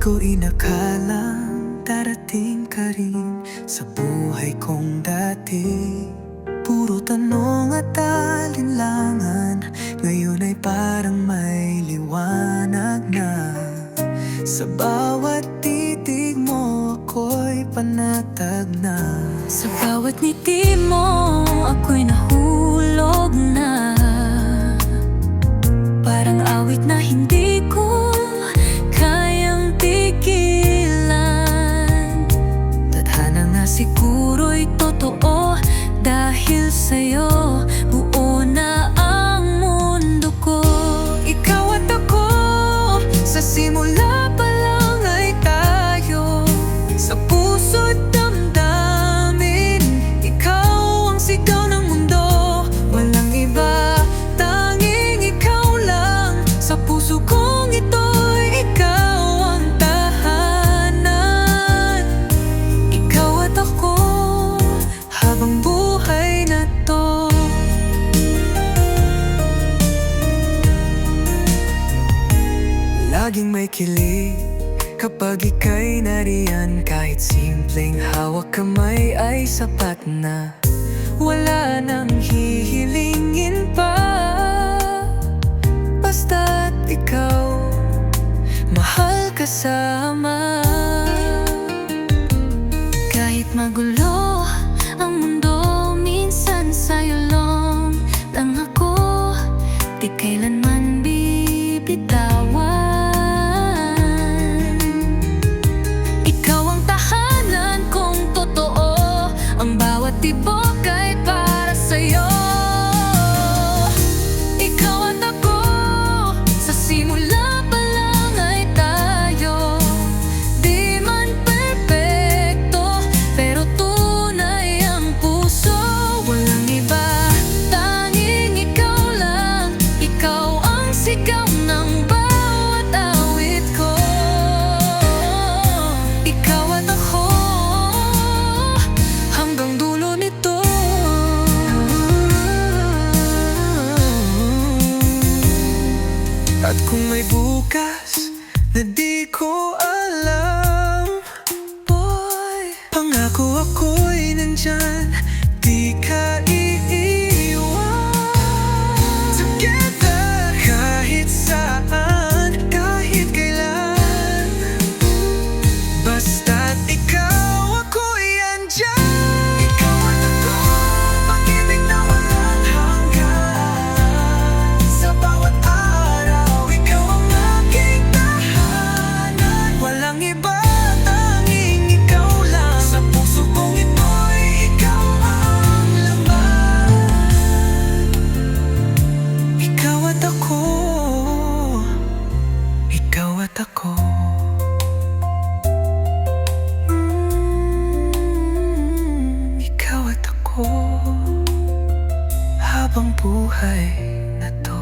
ko inakalang darating ka rin sa buhay kong dati. Puro tanong at alinlangan Ngayon ay parang may liwanag na. Sa bawat titig mo ako'y panatag na. Sa bawat ngiti mo ako'y nahulog na. Parang awit na hindi Dahil sa'yo, buo na ang mundo ko. Ikaw at ako, sa simula may kilig. Kapag ika'y nariyan Kahit simpleng hawak kamay ay sapat na. Wala nang hihilingin pa. Basta't ikaw Mahal kasama. Kahit magulo Lucas. habang buhay na to.